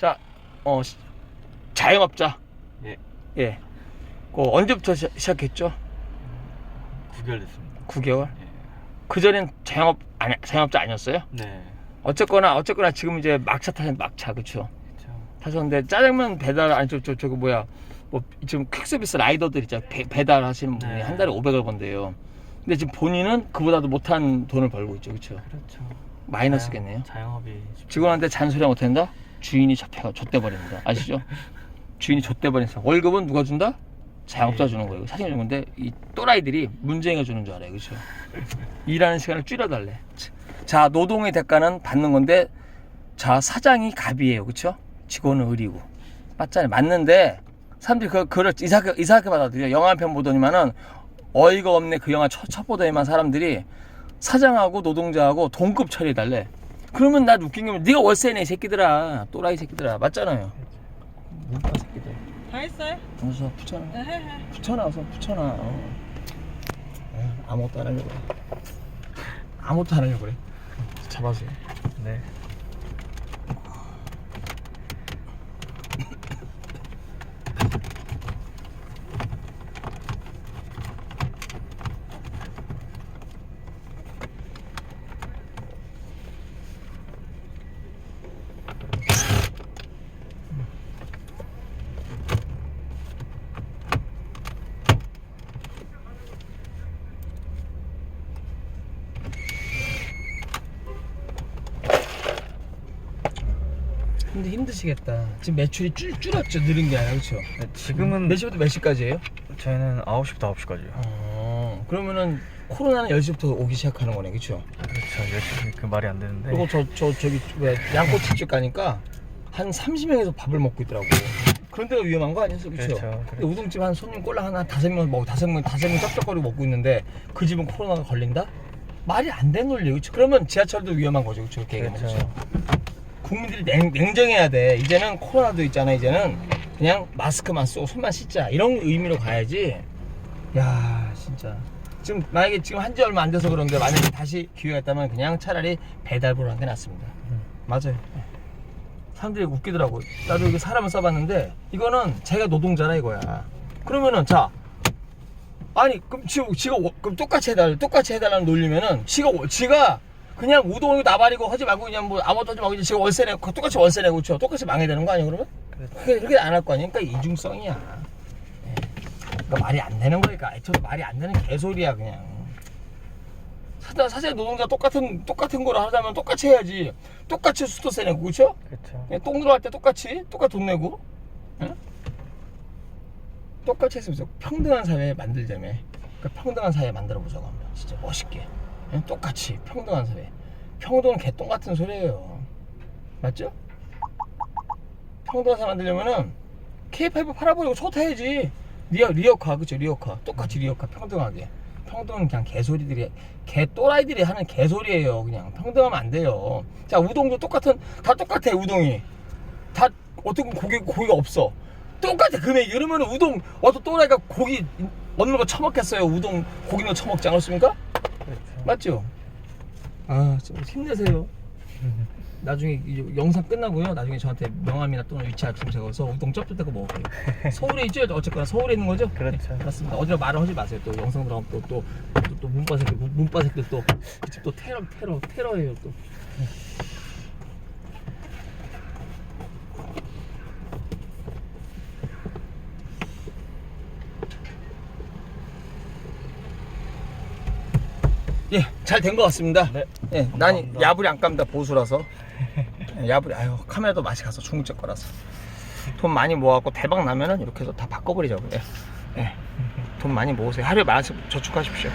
자, 어, 시- 자영업자. 예. 예. 그 언제부터 시, 시작했죠? 9개월 됐습니다. 9개월. 예. 그 전엔 자영업 아니, 자영업자 아니었어요? 네. 어쨌거나 어쨌거나 지금 이제 막차 타는 막차 그쵸? 그렇죠. 타셨는데 짜장면 배달 아니 저 저 저거 뭐야 뭐 지금 퀵서비스 라이더들 있잖아 배, 배달 하시는 분이 네. 한 달에 500을 번대요. 근데 지금 본인은 그보다도 못한 돈을 벌고 있죠, 그쵸? 그렇죠. 마이너스겠네요. 자영업이 직원한테 잔소리 못한다? 주인이 잡혀가 좆대 버립니다. 아시죠? 주인이 버린다. 월급은 누가 준다? 자영업자 주는 거예요. 사장이 주는 건데 이 또라이들이 문쟁이가 주는 줄 알아요. 그렇죠? 일하는 시간을 줄여달래. 자 노동의 대가는 받는 건데 자 사장이 갑이에요. 그렇죠? 직원은 을이고 맞잖아요. 맞는데 사람들이 그, 그걸 이상하게, 이상하게 받아들여. 영화 한 편 보더니만은 어이가 없네 그 영화 첫, 첫 보더니만 사람들이 사장하고 노동자하고 동급 처리해달래. 그러면 나 웃긴 게 네가 월세네 이 새끼들아. 또라이 새끼들아. 맞잖아요. 문파 새끼들. 다 했어요? 어서 붙여놔. 네, 해, 해. 붙여놔 어서 붙여놔. 어. 에휴, 아무것도 안 하려고 그래. 아무것도 안 하려고 그래. 잡아서 네. 근데 힘드시겠다 지금 매출이 줄, 줄었죠 느린 게 아니라 그렇죠 네, 지금은 몇 시부터 몇 시까지예요? 저희는 9시부터 9시까지요. 어 그러면은 코로나는 10시부터 오기 시작하는 거네 그렇죠 그렇죠. 열심히 그 말이 안 되는데. 그리고 저, 저 저기 왜 양꼬치집 가니까 한 30명에서 밥을 먹고 있더라고. 그런 데가 위험한 거 아니었어, 그렇죠? 그렇죠. 근데 우동집 한 손님 꼴랑 하나 다섯 명 먹고 다섯 명 다섯 명 쩝쩝거리고 먹고 있는데 그 집은 코로나가 걸린다? 말이 안 되는 논리, 그렇죠? 그러면 지하철도 위험한 거죠, 그렇죠? 그렇게 얘기하면 그렇죠. 국민들이 냉, 냉정해야 돼. 이제는 코로나도 있잖아. 이제는 그냥 마스크만 쓰고 손만 씻자 이런 의미로 가야지. 야, 진짜. 지금 만약에 지금 한 지 얼마 안 돼서 그런데 만약에 다시 기회가 있다면 그냥 차라리 배달부로 한게 낫습니다. 음. 맞아요. 사람들이 웃기더라고. 나도 이게 사람을 써봤는데 이거는 자기가 노동자라 이거야. 그러면은 자 아니 그럼 지, 지가 워- 그럼 똑같이 해달 똑같이 해달라는 논리면은 지가 워- 지가 그냥 우동이고 나발이고 하지 말고 그냥 뭐 아무것도 하지 말고 그냥 지가 월세 내고 똑같이 월세 내고 그쵸 똑같이 망해야 되는 거 아니야 그러면? 그렇죠. 그게 그렇게 안 할 거 아니야. 그러니까 이중성이야. 예. 그러니까 말이 안 되는 거니까. 저 말이 안 되는 개소리야 그냥. 사실 노동자 똑같은 똑같은 거를 하자면 똑같이 해야지. 똑같이 수도세 내고 그렇죠? 그렇죠. 예, 똥 들어갈 때 똑같이 똑같이 돈 내고 응? 똑같이 했으면 좋- 평등한 사회 만들자며 그러니까 평등한 사회 만들어 보자고 합니다 진짜 멋있게 응? 똑같이. 평등한 사회 평등은 개똥 같은 소리예요. 맞죠? 평등한 사회 만들려면은 K5 팔아버리고 초 타야지. 리어, 리어카 그죠 리어카. 똑같이 리어카 평등하게. 평등은 그냥 개소리들이 개 또라이들이 하는 개소리예요 그냥. 평등하면 안 돼요. 자 우동도 똑같은 다 똑같아 우동이. 다 어떻게 보면 고기, 고기가 없어. 똑같아 금액이. 그러면 우동 어떤 또라이가 고기 얻는 거 처먹겠어요? 우동 고기 넣어 처먹지 않았습니까? 그렇죠. 맞죠? 아 진짜 힘내세요 나중에 이 영상 끝나고요 나중에 저한테 명함이나 또는 위치 알려주면 제가 서 우동 쩝쩝대고 먹을게요 서울에 있죠? 어쨌거나 서울에 있는 거죠? 그렇죠. 네, 맞습니다 어디로 말을 하지 마세요 또 영상 들어가면 또 또 또, 또 문바새끼 문- 문바새끼 또그 집 또 테러 테러 테러예요 또 예, 잘 된 것 같습니다. 네. 예, 난 감사합니다. 야불이 안 깝니다 보수라서. 예, 야불이 아유 카메라도 맛이 가서 중국제 거라서. 돈 많이 모아갖고 대박 나면은 이렇게 해서 다 바꿔버리자고요. 예. 예. 돈 많이 모으세요. 하루에 만 원씩 저축하십시오.